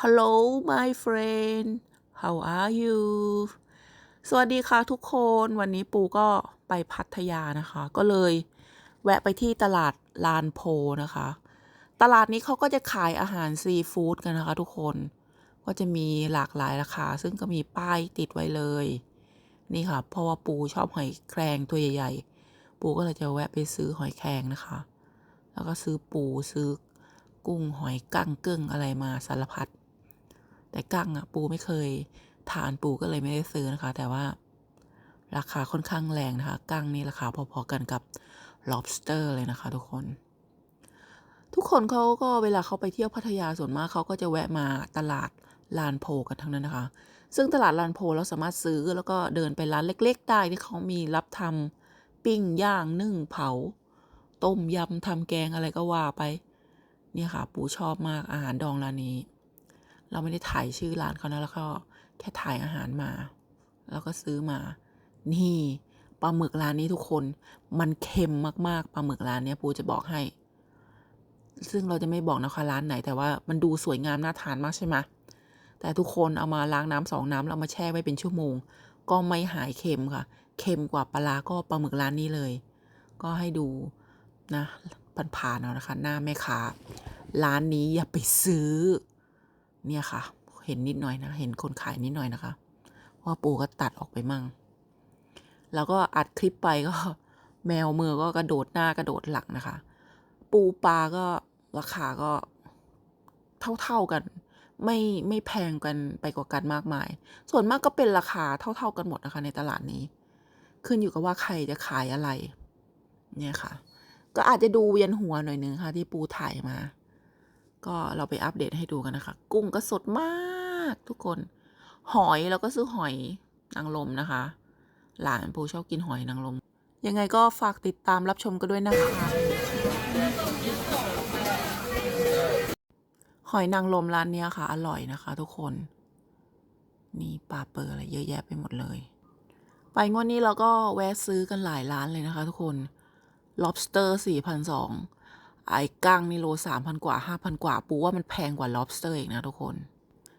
Hello my friend how are you สวัสดีค่ะทุกคนวันนี้ปูก็ไปพัทยานะคะ ก็เลยแวะไปที่ตลาดลานโพนะคะ ตลาดนี้เขาก็จะขายอาหารซีฟู้ดกันนะคะทุกคนก็จะมีหลากหลายราคา ซึ่งก็มีป้ายติดไว้เลย นี่ค่ะ เพราะว่าปูชอบหอยแครงตัวใหญ่ ๆ ปูก็เลยจะแวะไปซื้อหอยแครงนะคะ แล้วก็ซื้อปูซื้อกุ้งหอยกั้งเกิ้งอะไรมาสารพัด แต่กั้งอะปูไม่เคยทานปูก็เลยไม่ได้ซื้อนะคะ แต่ว่าราคาค่อนข้างแรงนะคะ กั้งนี่ราคาพอๆกันกับ lobster เลยนะคะ ทุกคน ทุกคนเขาก็เวลาเขาไปเที่ยวพัทยาส่วนมากเขาก็จะแวะมาตลาดลานโพกันทั้งนั้นนะคะ ซึ่งตลาดลานโพเราสามารถซื้อแล้วก็เดินไปร้านเล็ก ๆ ได้ที่เขามีรับทำปิ้งย่างนึ่งเผา ต้มยำทำแกงอะไรก็ว่าไป เนี่ยค่ะ ปูชอบมากอาหารดองร้านนี้ เราไม่ได้ถ่ายชื่อร้านเขานะแล้วก็แค่ถ่ายอาหารมา แล้วก็ซื้อมา นี่ปลาหมึกร้านนี้ทุกคน มันเค็มมากๆปลาหมึกร้านเนี้ยปูจะบอกให้ ซึ่งเราจะไม่บอกนะคะร้านไหน แต่ว่ามันดูสวยงามน่าทานมากใช่ไหมแต่ทุกคนเอามาล้างน้ำสองน้ำแล้วมาแช่ไว้เป็นชั่วโมง ก็ไม่หายเค็มค่ะ เค็มกว่าปลาร้าก็ปลาหมึกร้านนี้เลย ก็ให้ดูนะผ่านๆเอานะคะ หน้าแม่ค้าร้านนี้อย่าไปซื้อ เนี่ยค่ะ เห็นนิดหน่อยนะ เห็นคนขายนิดหน่อยนะคะ ว่าปูก็ตัดออกไปมั่ง แล้วก็อัดคลิปไปก็ แมวมือก็กระโดดหน้ากระโดดหลังนะคะ ปูปลาก็ราคาก็เท่าๆกัน ไม่ไม่แพงกันไปกว่ากันมากมาย ส่วนมากก็เป็นราคาเท่า ๆกันหมดนะคะ ในตลาดนี้ ขึ้นอยู่กับว่าใครจะขายอะไร เนี่ยค่ะ ก็อาจจะดูเวียนหัวหน่อยนึงค่ะ ที่ปูถ่ายมา ก็เราไปอัปเดตให้ดูกันนะคะ กุ้งก็สดมากทุกคน หอยเราก็ซื้อหอยนางรมนะคะ หลานปูชอบกินหอยนางรมยังไงก็ฝากติดตามรับชมกันด้วยนะคะ หอยนางรมร้านนี้ค่ะ อร่อยนะคะ ทุกคนนี่ปลาเปอร์อะไรเยอะแยะไปหมดเลย ไปงวดนี้เราก็แวะซื้อกันหลายร้านเลยนะคะ ทุกคน lobster 4,200 ไอ้กั้งนี่โล3,000กว่า5,000กว่า ปูว่ามันแพงกว่า lobster อีกนะทุกคน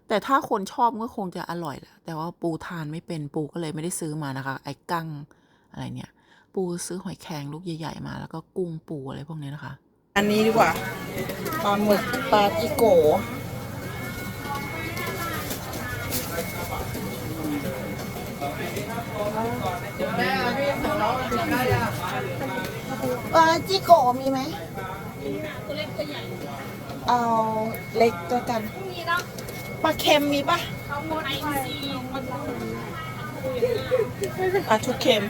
แต่ถ้าคนชอบก็คงจะอร่อยแหละ แต่ว่าปูทานไม่เป็นปูก็เลยไม่ได้ซื้อมานะคะ ไอ้กั้งอะไรเนี่ย ปูซื้อหอยแครงลูกใหญ่ๆมา แล้วก็กุ้งปูอะไรพวกนี้นะคะ อันนี้ดีกว่าปลาหมึกปลาจิโกะปลาจิโกะมีไหม เอาเล็กตัวกันปลาเค็มมีปะปลาชุกเค็ม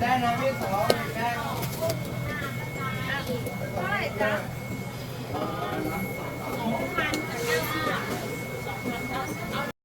ได้นะพี่สองได้